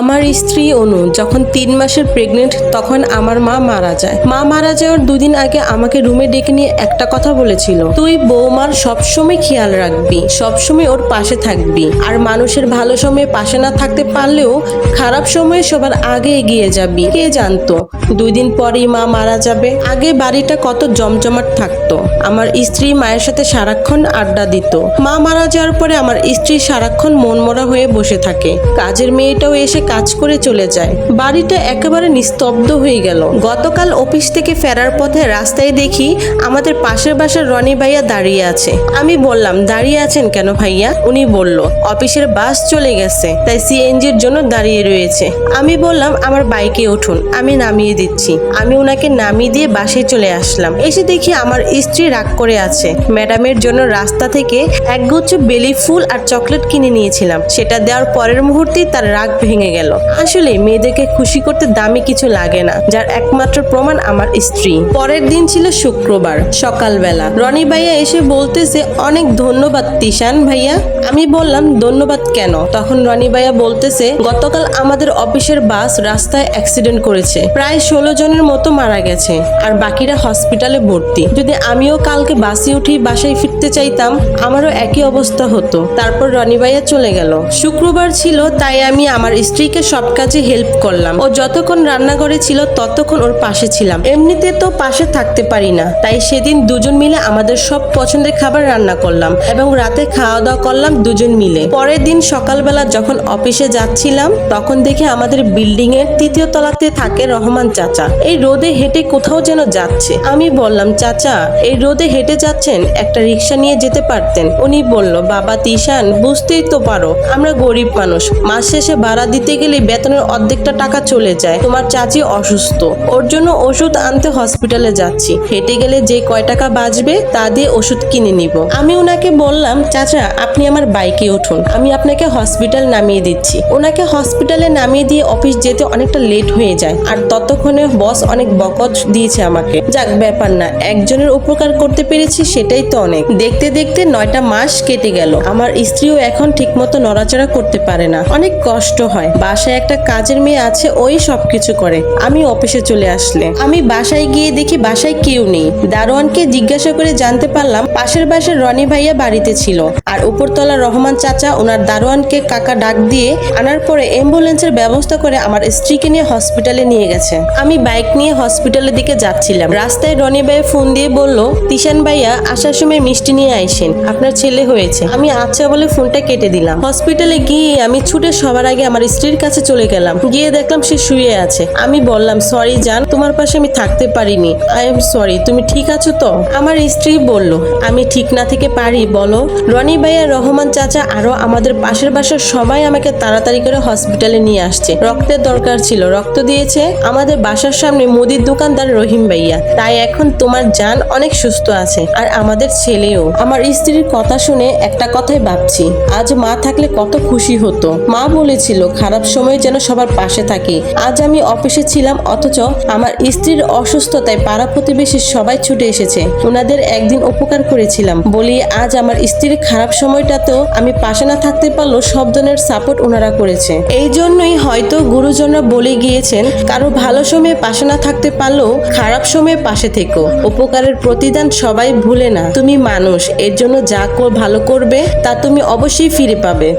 আমার স্ত্রী অনু যখন তিন মাসের প্রেগনেন্ট তখন আমার মা মারা যায়। মা মারা যাওয়ার দুদিন আগে আমাকে রুমে ডেকে নিয়ে একটা কথা বলেছিল। তুই বৌমার সবসময় খেয়াল রাখবি, সবসময় ওর পাশে থাকবি। আর মানুষের ভালো সময়ে পাশে না থাকতে পারলেও খারাপ সময়ে সবার আগে এগিয়ে যাবি। কে জানতো? দুই দিন পরেই মা মারা যাবে। আগে বাড়িটা কত জমজমাট থাকতো। আমার স্ত্রী মায়ের সাথে সারাক্ষণ আড্ডা দিত। মা মারা যাওয়ার পরে আমার স্ত্রী সারাক্ষণ মনমরা হয়ে বসে থাকে। কাজের মেয়েটাও এসে কাজ করে চলে যায়। বাড়িটা একেবারে নিস্তব্ধ হয়ে গেল। গতকাল অফিস থেকে ফেরার পথে রাস্তায় দেখি আমাদের পাশের বাসার রনি ভাইয়া দাঁড়িয়ে আছে। আমি বললাম, দাঁড়িয়ে আছেন কেন ভাইয়া? উনি বলল, অফিসের বাস চলে গেছে, তাই সিএনজির জন্য দাঁড়িয়ে রয়েছে। আমি বললাম, আমার বাইকে উঠুন, আমি নামিয়ে দিচ্ছি। আমি ওনাকে নামিয়ে দিয়ে বাসে চলে আসলাম। এসে দেখি আমার স্ত্রী রাগ করে আছে। ম্যাডামের জন্য রাস্তা থেকে একগুচ্ছ বেলি ফুল আর চকলেট কিনে নিয়েছিলাম। সেটা দেওয়ার পরের মুহূর্তেই তার রাগ ভেঙে গেল। আসলে মেয়েদেরকে খুশি করতে দামি কিছু লাগে না, যার একমাত্র প্রমাণ আমার স্ত্রী। পরের দিন ছিল শুক্রবার, সকালবেলা। রনি ভাইয়া এসে বলতেছে, অনেক ধন্যবাদ তিশান ভাইয়া। আমি বললাম, ধন্যবাদ কেন? তখন রনি ভাইয়া বলতেছে, গতকাল আমাদের অফিসের বাস রাস্তায় অ্যাক্সিডেন্ট করেছে। প্রায় ষোলো জনের মতো মারা গেছে, আর বাকিরা হসপিটালে ভর্তি। যদি আমিও কালকে বাসে উঠি বাসায় ফিরতে চাইতাম, আমারও একই অবস্থা হতো। তারপর রনি ভাইয়া চলে গেল। শুক্রবার ছিল, তাই আমি আমার স্ত্রীকে সব কাজে হেল্প করলাম। ও যতক্ষণ রান্নাঘরে ছিল, ততক্ষণ ওর পাশে ছিলাম। এমনিতে তো পাশে থাকতে পারি না। তাই সেদিন দুজন মিলে আমাদের সব পছন্দের খাবার রান্না করলাম এবং রাতে খাওয়া দাওয়া করলাম দুজন মিলে। পরের দিন সকালবেলা যখন অফিসে যাচ্ছিলাম, তখন দেখে আমাদের বিল্ডিং এর তৃতীয় তলাতে থাকে রহমান চাচা। এই রোদে হেঁটে কোথাও যেন যাচ্ছে। আমি বললাম, চাচা, এই রোদে হেঁটে যাচ্ছেন? একটা রিক্সা নিয়ে যেতে পারতেন? উনি বলল, বাবা, তিশান, বুঝতেই তো পারো, আমরা গরিব মানুষ। মাস শেষে ভাড়া দিতে গেলে বেতনের অর্ধেকটা টাকা চলে যায়। তোমার চাচি অসুস্থ। ওর জন্য ওষুধ আনতে হসপিটালে যাচ্ছি। হেঁটে গেলে যে কয় টাকা বাঁচবে, তা দিয়ে ওষুধ কিনে নিব। আমি ওনাকে বললাম, চাচা, আপনি আমার বাইকে উঠুন। আমি আপনাকে হসপিটাল নামিয়ে দিচ্ছি। ওনাকে হসপিটালে নামিয়ে দিয়ে অফিস যেতে অনেকটা লেট হয়ে যায়। আর ততক্ষণে বস অনেক বকট দিয়েছে আমাকে। যাক, ব্যাপার না। একজনের উপকার করতে পেরেছি, সেটাই তো অনেক। দেখতে দেখতে নয়টা মাস কেটে গেল। আমার স্ত্রীও এখন ঠিকমতো নড়াচড়া করতে পারে না। অনেক কষ্ট হয়। বাসায় একটা কাজের মেয়ে আছে, ওই সব কিছু করে। আমি অফিসে চলে আসলে। আমি বাসায় গিয়ে দেখি বাসায় কেউ নেই। দারোয়ানকে জিজ্ঞাসা করে জানতে পারলাম পাশের বাসার রনি ভাইয়া বাড়িতে ছিল। আর উপরতলা রহমান চাচা ওনার দারোয়ানকে কাকা ডাক দিয়ে আনার পরে অ্যাম্বুলেন্সের ব্যবস্থা করে আমার স্ত্রীকে নিয়ে হসপিটালে নিয়ে গেছে। আমি বাইক নিয়ে হসপিটালের দিকে যাচ্ছিলাম। রাস্তায় রনি ভাই ফোন দিয়ে বলল, তিশান ভাইয়া, আসার সময় মিষ্টি নিয়ে আইসেন। আপনার ছেলে হয়েছে। আমি আচ্ছা বলে ফোনটা কেটে দিলাম। হসপিটালে গিয়ে আমি ছুটে সবার আগে আমার স্ত্রীর কাছে চলে গেলাম। গিয়ে দেখলাম সে শুয়ে আছে। আমি বললাম, সরি জান, তোমার পাশে আমি থাকতে পারিনি। আই এম সরি তুমি ঠিক আছো তো? আমার স্ত্রী বলল, আমি ঠিক না থেকে পারি, বলো। রনি ভাইয়া, রহমান চাচা আরও আমাদের পাশের বাসার সবাই আমাকে তাড়াতাড়ি করে হসপিটালে নিয়ে আসছে। রক্তের দরকার ছিল, রক্ত দিয়েছে আমাদের বাসার সামনে মুদির দোকানদার রহিম ভাইয়া। তাই এখন তোমার যান অনেক সুস্থ আছে আর আমাদের ছেলেও। আমার স্ত্রীর কথা শুনে একটা কথাই ভাবছি, আজ মা থাকলে কত খুশি হতো। মা বলেছিল, খারাপ সময় যেন সবার পাশে থাকে। আজ আমি অফিসে ছিলাম, অথচ আমার স্ত্রীর অসুস্থতায় পাড়া প্রতিবেশী সবাই ছুটে এসেছে। ওনাদের একদিন উপকার করেছিলাম। বলি, আজ আমার স্ত্রীর খারাপ সময়টাতেও আমি পাশে না থাকতে পারলেও সব ধরনের সাপোর্ট ওনারা করেছে। এই জন্যই হয়তো গুরুজনরা বলে গিয়েছেন, কারও ভালো সময়ে পাশে না থাকতে পারলেও খারাপ সময়ে পাশে থেকো। উপকারের প্রতিদান সবাই ভুলে না। তুমি মানুষ, এর জন্য যা ভালো করবে, তা তুমি অবশ্যই ফিরে পাবে।